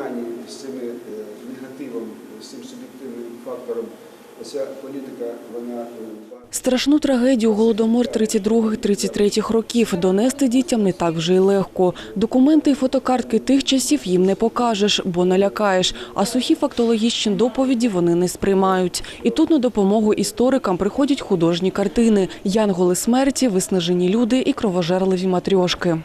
поєднанні з цими е, негативом, з цим суб'єктивним фактором, ця політика, вона е, Страшну трагедію голодомор 32-33 років донести дітям не так вже й легко. Документи і фотокартки тих часів їм не покажеш, бо налякаєш. А сухі фактологічні доповіді вони не сприймають. І тут на допомогу історикам приходять художні картини: янголи смерті, виснажені люди і кровожерливі матрьошки.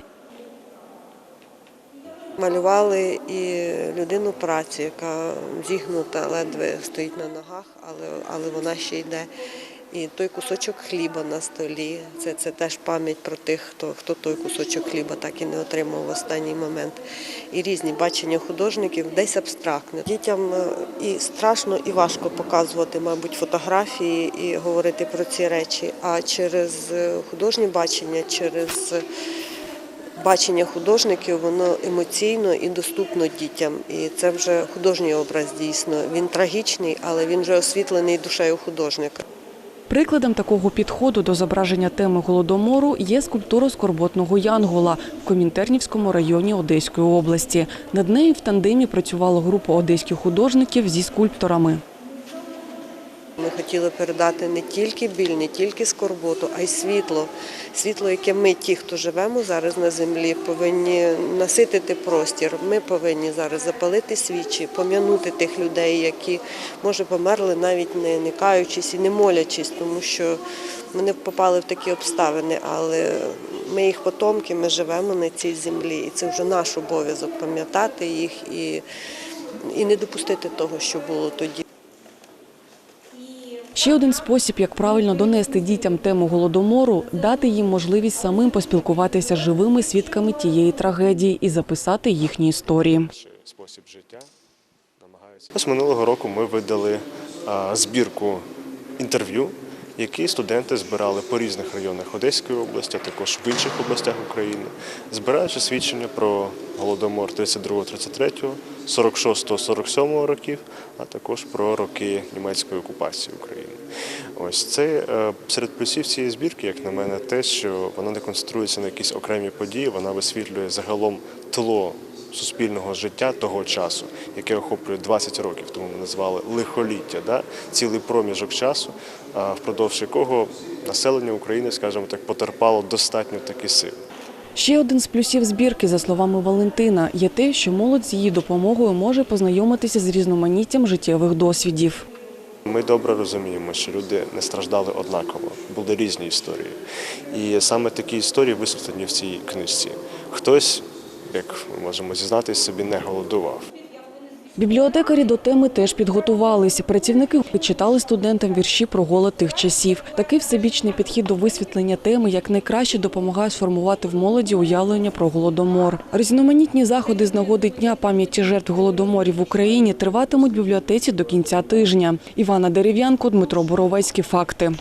Малювали і людину праці, яка зігнута, ледве стоїть на ногах, але, але вона ще йде. І той кусочок хліба на столі. Це, це теж пам'ять про тих, хто, хто той кусочок хліба так і не отримав в останній момент. І різні бачення художників, десь абстрактне. Дітям е, і страшно, і важко показувати, мабуть, фотографії і говорити про ці речі. А через е, художнє бачення, через бачення художників, воно емоційно і доступно дітям. І це вже художній образ дійсно. Він трагічний, але він вже освітлений душею художника. Прикладом такого підходу до зображення теми голодомору є скульптура скорботного янгола в Комінтернівському районі Одеської області. Над нею в тандемі працювала група одеських художників зі скульпторами. Хотіли передати не тільки біль, не тільки скорботу, а й світло. Світло, яке ми, ті, хто живемо зараз на землі, повинні наситити простір. Ми повинні зараз запалити свічі, пом'янути тих людей, які може померли навіть не, не каючись і не молячись, тому що вони попали в такі обставини, але ми їх потомки, ми живемо на цій землі, і це вже наш обов'язок пам'ятати їх і, і не допустити того, що було тоді. Ще один спосіб, як правильно донести дітям тему голодомору, дати їм можливість самим поспілкуватися живими свідками тієї трагедії і записати їхні історії. спосіб життя. Ось минулого року ми видали збірку інтерв'ю, які студенти збирали по різних районах Одеської області, а також в інших областях України, збираючи свідчення про голодомор 32-33, 46-47 років, а також про роки німецької окупації України. Ось це е, серед плюсів цієї збірки, як на мене, те, що вона не концентрується на якісь окремі події, вона висвітлює загалом тло суспільного життя того часу, яке охоплює 20 років, тому ми назвали лихоліття, да? цілий проміжок часу, впродовж якого населення України, скажімо так, потерпало достатньо таки сил. Ще один з плюсів збірки, за словами Валентина, є те, що молодь з її допомогою може познайомитися з різноманіттям життєвих досвідів. Ми добре розуміємо, що люди не страждали однаково, були різні історії. І саме такі історії висвітлені в цій книжці. Хтось, як ми можемо зізнатися, собі не голодував. Бібліотекарі до теми теж підготувалися. Працівники читали студентам вірші про голод тих часів. Такий всебічний підхід до висвітлення теми як найкраще допомагає сформувати в молоді уявлення про голодомор. Різноманітні заходи з нагоди дня пам'яті жертв голодоморів в Україні триватимуть в бібліотеці до кінця тижня. Івана Дерев'янко, Дмитро Боровецький. Факти.